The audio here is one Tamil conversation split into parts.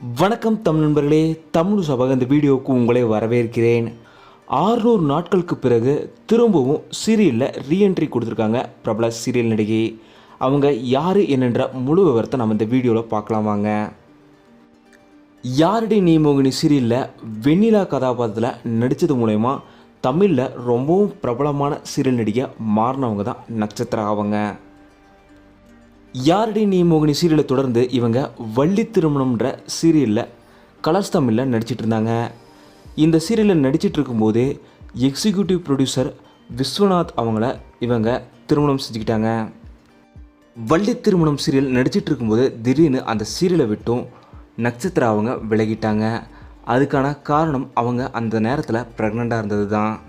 வணக்கம் தமிழ் நண்பர்களே தமிழ் சபக இந்த வீடியோவுக்கு உங்களை வரவேற்கிறேன். ஆறுநூறு நாட்களுக்கு பிறகு திரும்பவும் சீரியலில் ரீஎன்ட்ரி கொடுத்துருக்காங்க பிரபல சீரியல் நடிகை. அவங்க யார் என்னென்ற முழு விவரத்தை நம்ம இந்த வீடியோவில் பார்க்கலாம் வாங்க. யாரடி நீ மோகினி சீரியலில் வெண்ணிலா கதாபாத்திரத்தில் நடித்தது மூலயமா தமிழில் ரொம்பவும் பிரபலமான சீரியல் நடிகை மாறினவங்க தான் நட்சத்திரம் ஆவங்க யாரடி நீ மோகினி சீரியலை தொடர்ந்து இவங்க வள்ளி திருமணம்ன்ற சீரியலில் கலர்ஸ் தமிழில் நடிச்சிட்டு இருந்தாங்க. இந்த சீரியலில் நடிச்சிட்டு இருக்கும்போதே எக்ஸிக்யூட்டிவ் ப்ரொடியூசர் விஸ்வநாத் அவங்கள இவங்க திருமணம் செஞ்சுக்கிட்டாங்க. வள்ளி திருமணம் சீரியல் நடிச்சிட்டு இருக்கும்போது திடீர்னு அந்த சீரியலை விட்டும் நட்சத்திரா அவங்க விலகிட்டாங்க. அதுக்கான காரணம் அவங்க அந்த நேரத்தில் ப்ரெக்னெண்ட்டாக இருந்தது தான்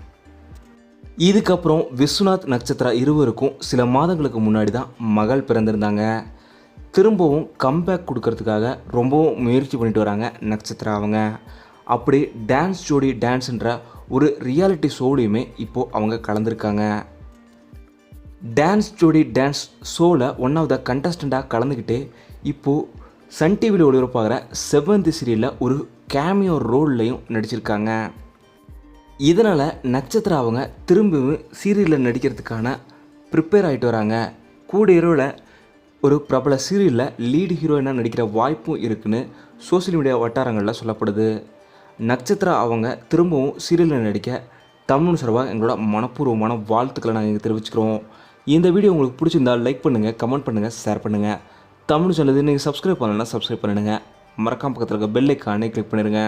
இதுக்கப்புறம் விஸ்வநாத் நட்சத்திரம் இருவருக்கும் சில மாதங்களுக்கு முன்னாடி தான் மகள் பிறந்திருந்தாங்க. திரும்பவும் கம்பேக் கொடுக்கறதுக்காக ரொம்பவும் முயற்சி பண்ணிட்டு வராங்க நட்சத்திரா அவங்க. அப்படி டான்ஸ் ஜோடி டான்ஸுன்ற ஒரு ரியாலிட்டி ஷோலையுமே இப்போது அவங்க கலந்துருக்காங்க. டான்ஸ் ஜோடி டான்ஸ் ஷோவில் ஒன் ஆஃப் த கண்டஸ்டண்ட்டாக கலந்துக்கிட்டு இப்போது சன் டிவியில் ஒளிபரப்பாகிற செவ்வந்தி சீரியலில் ஒரு கேமியோ ரோல்லையும் நடிச்சிருக்காங்க. இதனால் நட்சத்திரம் அவங்க திரும்பவும் சீரியலில் நடிக்கிறதுக்கான ப்ரிப்பேர் ஆகிட்டு வராங்க. கூட இரவில் ஒரு பிரபல சீரியலில் லீடு ஹீரோயினாக நடிக்கிற வாய்ப்பும் இருக்குன்னு சோஷியல் மீடியா வட்டாரங்களில் சொல்லப்படுது. நட்சத்திரம் அவங்க திரும்பவும் சீரியலில் நடிக்க தமிழ் சார்பாக எங்களோட மனப்பூர்வமான வாழ்த்துக்களை நாங்கள் இங்கே தெரிவிச்சுக்கிறோம். இந்த வீடியோ உங்களுக்கு பிடிச்சிருந்தால் லைக் பண்ணுங்கள் கமெண்ட் பண்ணுங்கள் ஷேர் பண்ணுங்கள் தமிழ் சொன்னது நீங்கள் சப்ஸ்கிரைப் பண்ணலைன்னா சப்ஸ்கிரைப் பண்ணிடுங்க. மறக்காம பக்கத்தில் இருக்க பெல் ஐக்கானே கிளிக் பண்ணிடுங்க.